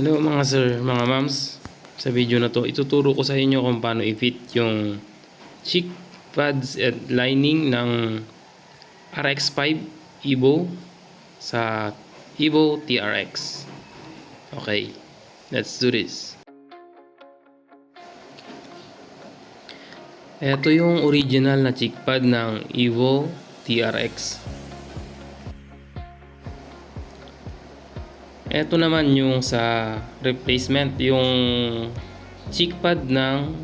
Hello mga sir, mga ma'ams. Sa video na to, ituturo ko sa inyo kung paano i-fit yung cheek pads at lining ng RX5 Evo sa Evo TRX. Okay, let's do this. Ito yung original na cheek pad ng Evo TRX. Ito naman yung sa replacement, yung cheek pad ng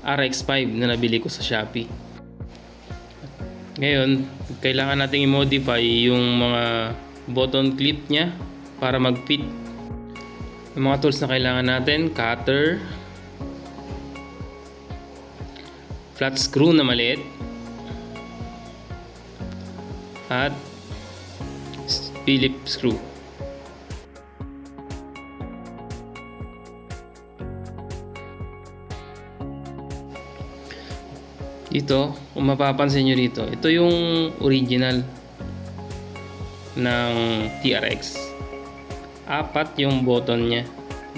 RX5 na nabili ko sa Shopee. Ngayon, kailangan nating i-modify yung mga button clip niya para mag-fit. Yung mga tools na kailangan natin, cutter, flat screw na maliit, at Phillips screw. Dito, kung mapapansin nyo dito, ito yung original ng TRX. Apat yung button niya,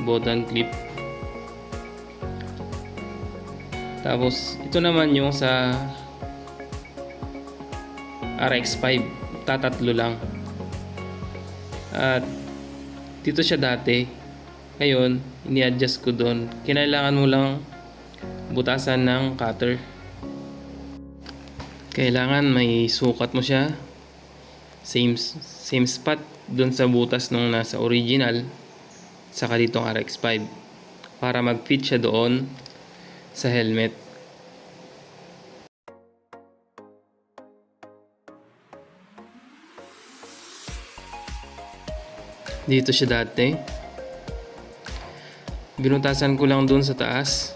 button clip. Tapos, ito naman yung sa RX5, tatatlo lang. At dito siya dati. Ngayon, ini-adjust ko doon. Kinailangan mo lang butasan ng cutter. Kailangan may sukat mo siya. Same same spot doon sa butas nung nasa original saka ditong RX5 para mag-fit siya doon sa helmet. Dito siya dati. Binutasan ko lang doon sa taas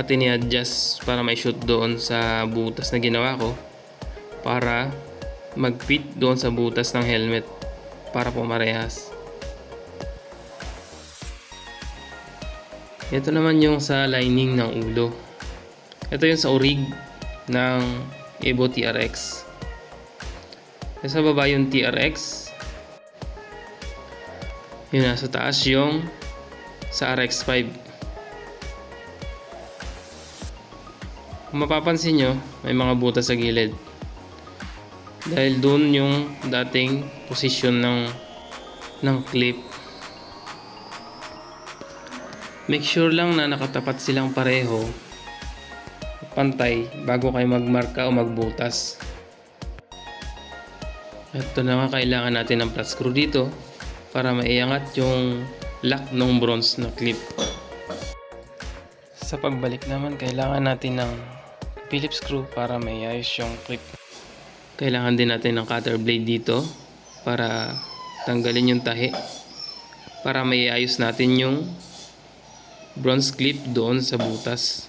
at ini-adjust para may shoot doon sa butas na ginawa ko para mag-fit doon sa butas ng helmet para pumarehas. Ito naman yung sa lining ng ulo. Ito yung sa orig ng Evo TRX. Sa baba yung TRX. Yun na, sa taas yung sa RX5. Mapapansin nyo, may mga butas sa gilid. Dahil doon yung dating posisyon ng ng clip. Make sure lang na nakatapat silang pareho pantay bago kayo magmarka o magbutas. Ito na nga kailangan natin ng flat screw dito para maiangat yung lock ng bronze na clip. Sa pagbalik naman, kailangan natin ng Phillips screw para maiayos yung clip. Kailangan din natin ng cutter blade dito para tanggalin yung tahi. Para maiayos natin yung bronze clip doon sa butas.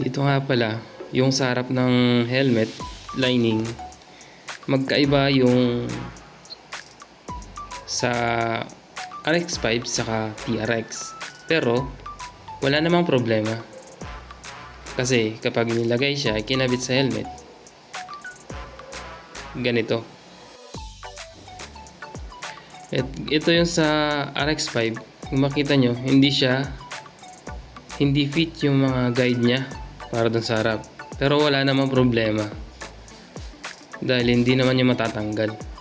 Dito nga pala, yung sa harap ng helmet lining, magkaiba yung sa RX5 saka TRX. Pero wala namang problema. Kasi kapag nilagay siya, kinabit sa helmet, ganito. Et, ito yung sa RX5, kung makita nyo, hindi siya hindi fit yung mga guide niya para dun sa harap. Pero wala namang problema. Dahil hindi naman niya matatanggal.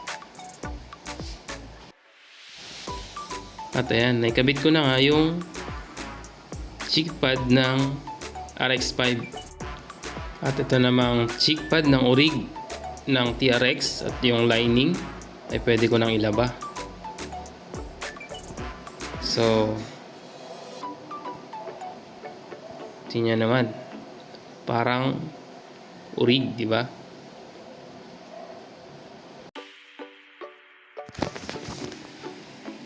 At ayan, naikabit ko na nga yung cheek pad ng RX5. At ito namang cheek pad ng Orig ng TRX at yung lining ay pwede ko nang ilaba. So, tingnan naman. Parang Orig, di ba?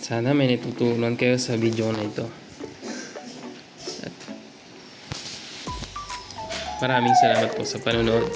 Sana may natutunan kayo sa video na ito. Maraming salamat po sa panonood.